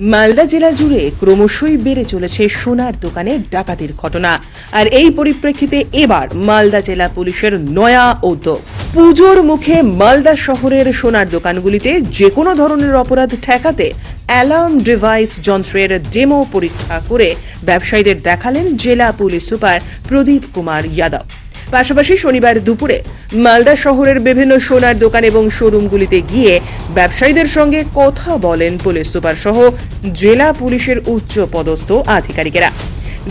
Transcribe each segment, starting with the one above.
মালদা জেলা জুড়ে ক্রমশই বেড়ে চলেছে সোনার দোকানে ডাকাতির ঘটনা। আর এই পরিপ্রেক্ষিতে এবার মালদা জেলা পুলিশের নয়া উদ্যোগ। পুজোর মুখে মালদা শহরের সোনার দোকানগুলিতে যে কোনো ধরনের অপরাধ ঠেকাতে অ্যালার্ম ডিভাইস যন্ত্রের ডেমো পরীক্ষা করে ব্যবসায়ীদের দেখালেন জেলা পুলিশ সুপার প্রদীপ কুমার যাদব। পাশাপাশি শনিবার দুপুরে মালদা শহরের বিভিন্ন সোনার দোকান এবং শোরুমগুলিতে গিয়ে ব্যবসায়ীদের সঙ্গে কথা বলেন পুলিশ সুপার সহ জেলা পুলিশের উচ্চ পদস্থ আধিকারিকেরা।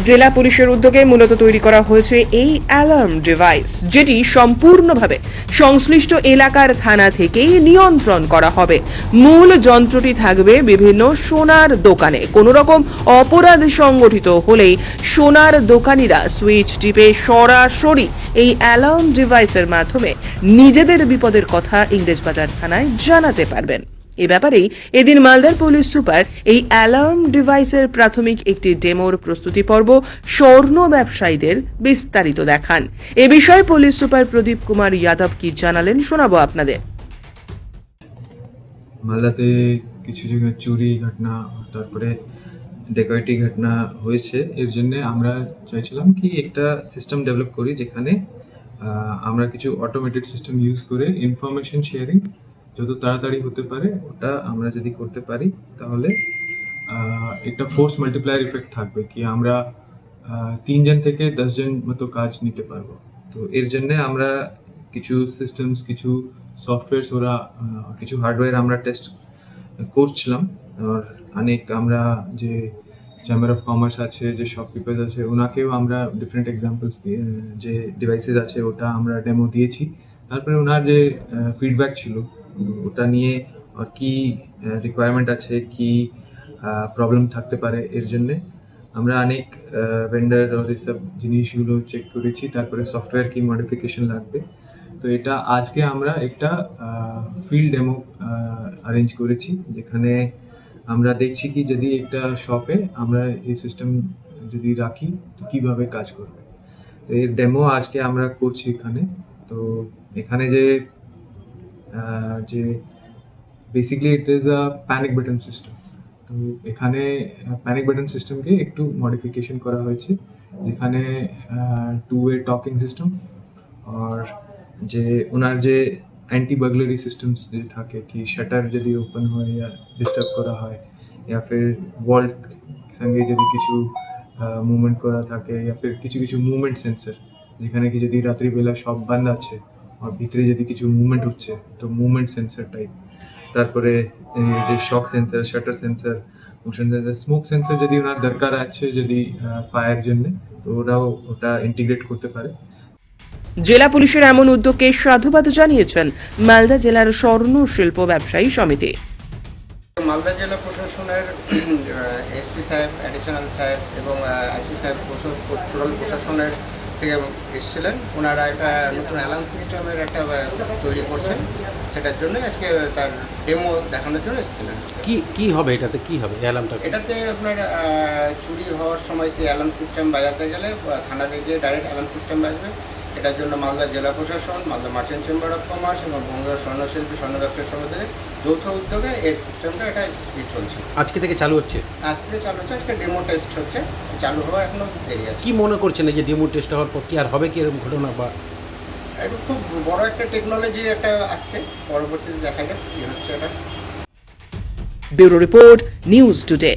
জেলা পুলিশের উদ্যোগে মূলত তৈরি করা হয়েছে এই অ্যালার্ম ডিভাইস যেটি সম্পূর্ণভাবে সংশ্লিষ্ট এলাকার থানা থেকেই নিয়ন্ত্রণ করা হবে। মূল যন্ত্রটি থাকবে বিভিন্ন সোনার দোকানে। কোনো রকম অপরাধ সংগঠিত হলেই সোনার দোকানিরা সুইচ টিপে সরাসরি এই অ্যালার্ম ডিভাইসের মাধ্যমে নিজেদের বিপদের কথা ইংরেজবাজার থানায় জানাতে পারবেন। এ ব্যাপারেই এদিন মালদার পুলিশ সুপার এই অ্যালার্ম ডিভাইসের প্রাথমিক একটি ডেমোর প্রস্তুতি পর্ব স্বর্ণ ব্যবসায়ীদের বিস্তারিত দেখান। এ বিষয়ে পুলিশ সুপার প্রদীপ কুমার যাদব কি জানালেন শোনাবো আপনাদের। মালদাতে কিছু জায়গায় চুরি ঘটনা, তারপরে ডেকয়েটি ঘটনা হয়েছে। এর জন্য আমরা চাইছিলাম কি একটা সিস্টেম ডেভেলপ করি যেখানে আমরা কিছু অটোমেটেড সিস্টেম ইউজ করে ইনফরমেশন শেয়ারিং যত তাড়াতাড়ি হতে পারে, ওটা আমরা যদি করতে পারি, তাহলে একটা ফোর্স মাল্টিপ্লায়ার ইফেক্ট থাকবে কি আমরা তিনজন থেকে দশজন মতো কাজ নিতে পারব। তো এর জন্য আমরা কিছু সিস্টেমস কিছু সফটওয়্যারস ওরা কিছু হার্ডওয়্যার আমরা টেস্ট করছিলাম। আর অনেক আমরা যে চেম্বার অফ কমার্স আছে, যে শপকিপার্স আছে, ওনাকেও আমরা ডিফারেন্ট এক্সাম্পলস যে ডিভাইসেস আছে, ওটা আমরা ডেমো দিয়েছি। তারপরে ওনার যে ফিডব্যাক ছিল ওটা নিয়ে কি রিকোয়ারমেন্ট আছে, কি প্রবলেম থাকতে পারে এর জন্যে। আমরা অনেক ভেন্ডার আর এসব জিনিসগুলো চেক করেছি, তারপরে সফটওয়্যার কি মডিফিকেশন লাগবে। তো এটা আজকে আমরা একটা ফিল্ড ডেমো অ্যারেঞ্জ করেছি, যেখানে আমরা দেখছি কি যদি একটা শপে আমরা এই সিস্টেম যদি রাখি, তো কীভাবে কাজ করবে। তো এর ডেমো আজকে আমরা করছি এখানে। তো এখানে যে যে basically it is a panic button system তো এখানে প্যানিক বাটন সিস্টেমকে একটু মডিফিকেশন করা হয়েছে। যেখানে টু ওয়ে টকিং সিস্টেম আর যে ওনার যে অ্যান্টি বার্গলারি সিস্টেমস যে থাকে, কি শাটার যদি ওপেন হয় ইয়া ডিস্টার্ব করা হয় ইয়া ফির ওয়াল্ট সঙ্গে যদি কিছু মুভমেন্ট করা থাকে ইয়া ফির কিছু কিছু মুভমেন্ট সেন্সর যেখানে কি যদি রাত্রিবেলা সব বন্ধ আছে আর ভিতরে যদি কিছু মুভমেন্ট হচ্ছে তো মুভমেন্ট সেন্সর টাইপ তারপরে যে shock sensor shutter sensor motion sensor smoke sensor যদি ওনার দরকার আছে যদি ফায়ার জন্য তো ওরাও ওটা ইন্টিগ্রেট করতে পারে। জেলা পুলিশের এমন উদ্যোগকে সাধুবাদ জানিয়েছেন মালদা জেলার স্বর্ণ শিল্প ব্যবসায়ী সমিতি। মালদা জেলা প্রশাসনের এসপি সাহেব অ্যাডিশনাল সাহেব এবং আইসি সাহেব প্রশাসনের থেকে এসেছিলেন। ওনারা একটা নতুন অ্যালার্ম সিস্টেমের একটা তৈরি করছেন। সেটার জন্য আজকে তার ডেমো দেখানোর জন্য এসেছিলেন। কি কি হবে এটাতে? কি হবে? অ্যালার্মটা এটাতে আপনার চুরি হওয়ার সময় সেই অ্যালার্ম সিস্টেম বাজাতে গেলে থানা থেকে ডাইরেক্ট অ্যালার্ম সিস্টেম বাজবে। এটার জন্য মালদা জেলা প্রশাসন Malda merchant chamber of commerce এবং বঙ্গীয় স্বর্ণশিল্পী স্বর্ণ ব্যবসায়ী সমিতির যৌথ উদ্যোগে এর সিস্টেমটা এটা চলছে। আজকে থেকে চালু হচ্ছে? আজ থেকে চালু হচ্ছে আজকে ডেমো টেস্ট হচ্ছে চালু হওয়ার এখনও দেরি আছে। কি মনে করছেন এই যে ডেমো টেস্ট হওয়ার পর কি আর হবে কি এরকম ঘটনা বা? এটা খুব বড় একটা টেকনোলজি একটা আসছে পরবর্তীতে দেখা যাক কি হচ্ছে এটা। Bureau report news today.